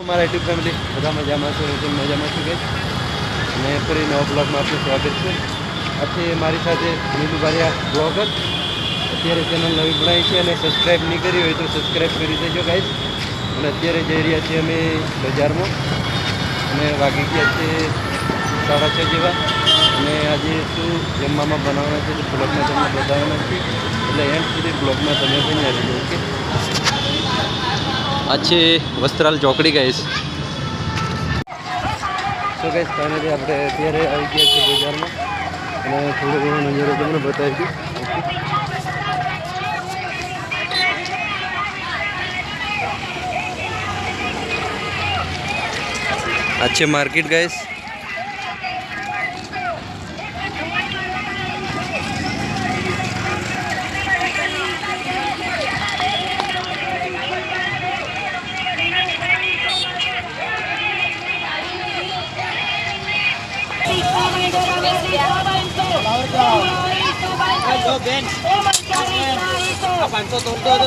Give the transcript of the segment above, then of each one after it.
મારા YouTube family બધા મજામાં છે? હું મજામાં છું ગઈ અને ફરી નવા બ્લોગમાં આપનું સ્વાગત છે. આજે મારી સાથે નીલુ બારિયા બ્લોગર અત્યારે ચેનલ નવી બનાવી છે અને સબસ્ક્રાઈબ નહીં કરી હોય તો સબસ્ક્રાઈબ કરી દેજો ગાઈસ અને અત્યારે જઈ રહ્યા છીએ અમે બજારમાં. અને વાગી ગયા છે સાડા છ જેવા. અને આજે શું જમવામાં બનાવવાના છે બ્લોગમાં તમને બતાવવાના છે. એટલે એમ સુધી બ્લોગમાં તમે બન્યા રહેજો ઓકે આ વસ્ત્રાલ ચોકડી ગાઈસ તો ગાઈસ ફાઇનલી આપણે અત્યારે આવી ગયા છે બજારમાં. અને થોડો ઘણો નજારો તમને બતાવી દઉં માર્કેટ છે માર્કેટ ગાઈસ પાંચસો તોડતો હતો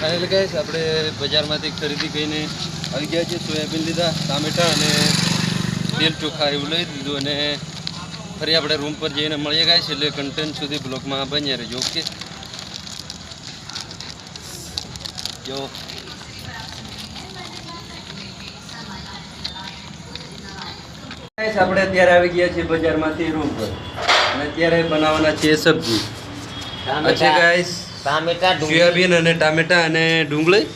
ફાઇનલ ગાઈસ, આપણે બજારમાંથી ખરીદી કરીને આવી ગયા છે સોયાબીન લીધા, ટામેટા અને તેલ ચોખા એવું લઈ દીધું અને ફરી આપણે રૂમ પર જઈને મળીએ ગાઈસ, એટલે કન્ટેન્ટ સુધી બ્લોગમાં બન્યા રહેજો ઓકે જો ગાઈસ આપણે અત્યારે આવી ગયા છીએ બજારમાંથી રૂમ પર. અને અત્યારે બનાવવાના છે સબ્જી. આ છે ગાઈસ ટામેટા સોયાબીન અને ટામેટા અને ડુંગળી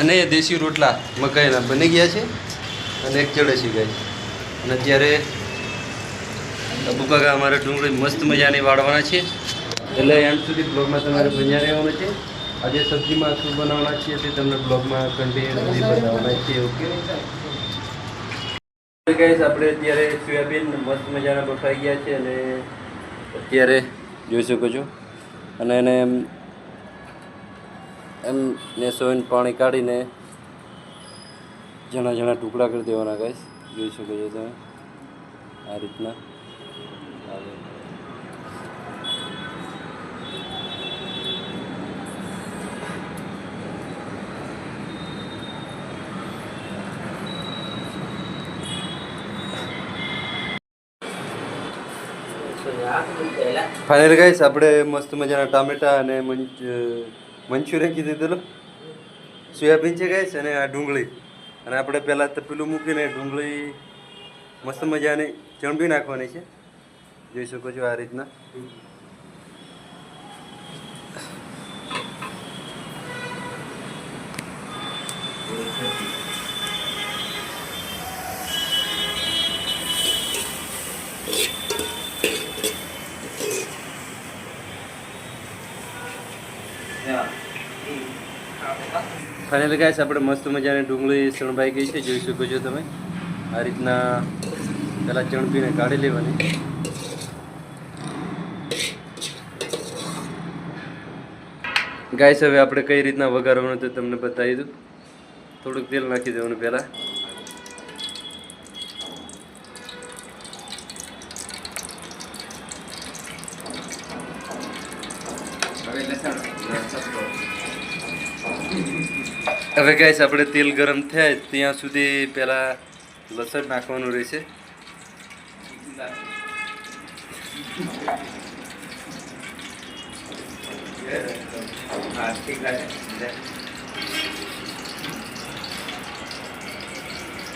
અને દેશી રોટલા મકાઈના બની ગયા છે. અને એક ચડે છે ગાય અને અત્યારે અબુકાકા અમારે ડુંગળી મસ્ત મજાની વાળવાના છે. એટલે એમ સુધી બ્લોગમાં તમારે બન્યા રહેવાનું છે. આજે સબ્જીમાં શું બનાવવાના છે તે તમને બ્લોગમાં કન્ટિન્યુઅસલી બતાવવાના છે ઓકે ગાઈસ આપણે અત્યારે સોયાબીન મસ્ત મજાના બફાઈ ગયા છે અને અત્યારે જોઈ શકો છો. અને એને એમ એમ ને સોઈન પાણી કાઢીને જણા જણા ટુકડા કરી દેવાના ગાઈસ જોઈ શકો છો તમે આ રીતના આવે. ફાઇનલ ગાઈસ આપણે મસ્ત મજાના ટામેટા અને મંચ મંચુરિયન કીધું દીધેલું. સોયાબીન છે ગાઈસ અને આ ડુંગળી. અને આપણે પહેલાં તપેલું મૂકીને ડુંગળી મસ્ત મજાની ચણબી નાખવાની છે. જોઈ શકો છો આ રીતના. ફાઇનલી ગાઈસ આપણે મસ્ત મજાની ડુંગળી શણભાઈ ગઈ છે, જોઈ શકો છો તમે. આ રીતના પહેલાં ચણપીને કાઢી લેવાની. ગાઈસ હવે આપણે કઈ રીતના વઘારવાનું તે તમને બતાવી દઉં. થોડુંક તેલ નાખી દેવાનું પહેલાં. હવે ગાઈસ, આપણે તેલ ગરમ થાય ત્યાં સુધી પહેલાં લસણ નાખવાનું રહેશે.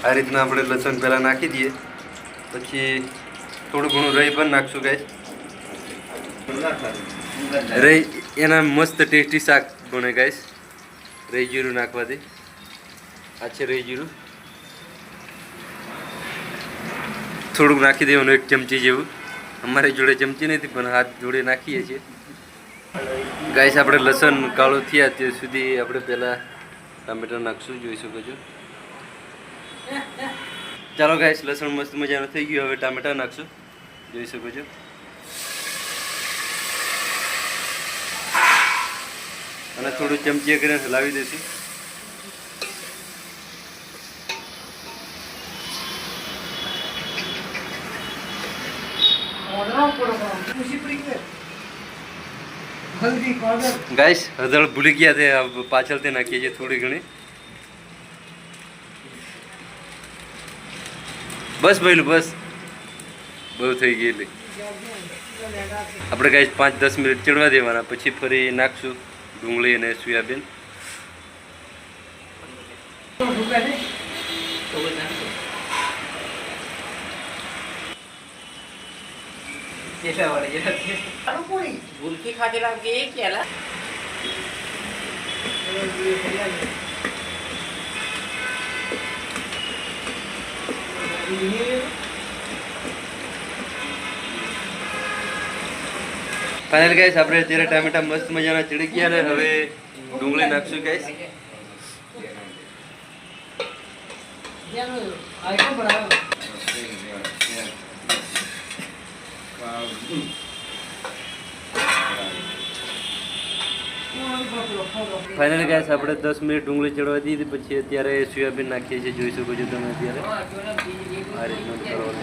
આ રીતના આપણે લસણ પહેલાં નાખી દઈએ. પછી થોડું ઘણું રહી પણ નાખશું ગાઈસ. રહી, એના મસ્ત ટેસ્ટી શાક બને ગાઈસ. રહી જીરું નાખવાથી આ છે રહી જીરું થોડુંક નાખી દેવાનું એક ચમચી જેવું. અમારી જોડે ચમચી નથી, પણ હાથ જોડે નાખીએ છીએ. ગાઈસ આપણે લસણ કાળું થયા ત્યાં સુધી આપણે પહેલાં ટામેટા નાખશું, જોઈ શકો છો. ચાલો ગાઈસ લસણ મસ્ત મજાનું થઈ ગયું. હવે ટામેટા નાખશું. જોઈ શકો છો. અને થોડું ચમચી કરીને હલાવી દઈશું. ગાઈસ હદળ ભૂલી ગયા તે પાછળ પાછળથી નાખીએ છીએ થોડી ઘણી. બસ ભાઈલું, બસ. બહુ થઈ ગયેલી આપણે ગાઈસ પાંચ દસ મિનિટ ચડવા દેવાના, પછી ફરી નાખશું. ડુંગળી અને સોયાબીન. ગુલકી ખાધેલા કે કેલા ફાઇનલ ગાઈસ આપણે અત્યારે ટામેટા મસ્ત મજાના ચડી ગયા ને હવે ડુંગળી નાખશું ગાઈસ ફાઇનલ ગાઈસ આપણે દસ મિનિટ ડુંગળી ચડવા દીધી પછી અત્યારે સોયાબીન નાખીએ છીએ, જોઈ શકો છો તમે અત્યારે. આ રીતનું કરવાનું.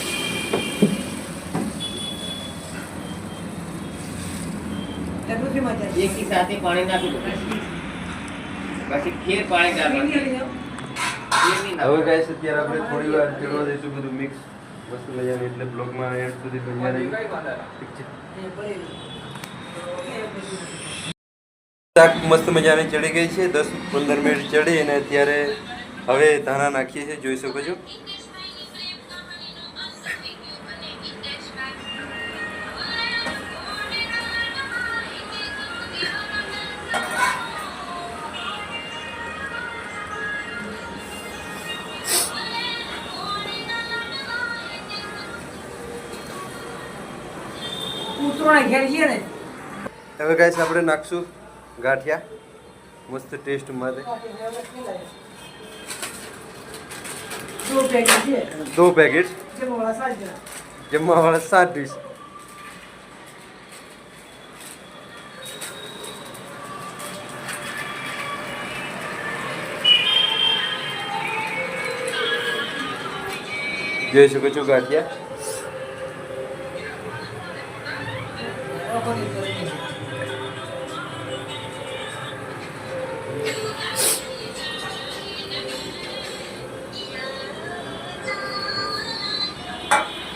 એકી સાથે પાણી નાખી દો. પછી ખીર પાણી ચાલવાનું હવે ગાઈસ અત્યારે આપણે થોડી વાર ચડવા દઈશું બધું મિક્સ મસ્ત મજાનું એટલે બ્લોગમાં એન્ડ સુધી બન્યા રહીશું શાક મસ્ત મજાની ચડી ગઈ છે દસ પંદર મિનિટ ચડી અને અત્યારે હવે ધાણા નાખીએ છીએ જોઈ શકો છો. ઉતરોણા ઘેર જઈએ ને. હવે ગાઈસ આપણે નાખશું ગાંઠિયા. મસ્ત ટેસ્ટ માટે. દો પેકેટ જમવાવાળા સાત ડીશ જોઈ શકો છો ગાંઠિયા? લોકોની ઘરે છે.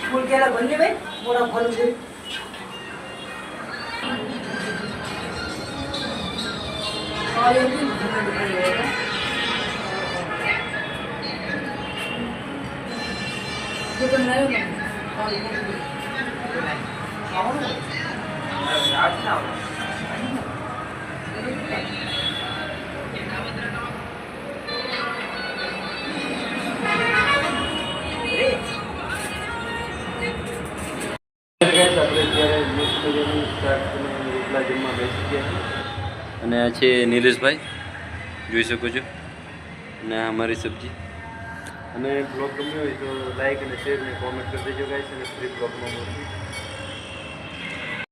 ફૂલ કેલા ભરી ભાઈ મોડા ફોન છે આ એમ બી ઘરે ભરી અને આ છે નિલેશભાઈ, જોઈ શકો છો. અને આ અમારી સબ્જી. અને બ્લોગ ગમ્યો હોય તો લાઈક અને શેર અને કોમેન્ટ કરી દેજો ગાઈસ અને ફ્રી બ્લોગમાં મળશું.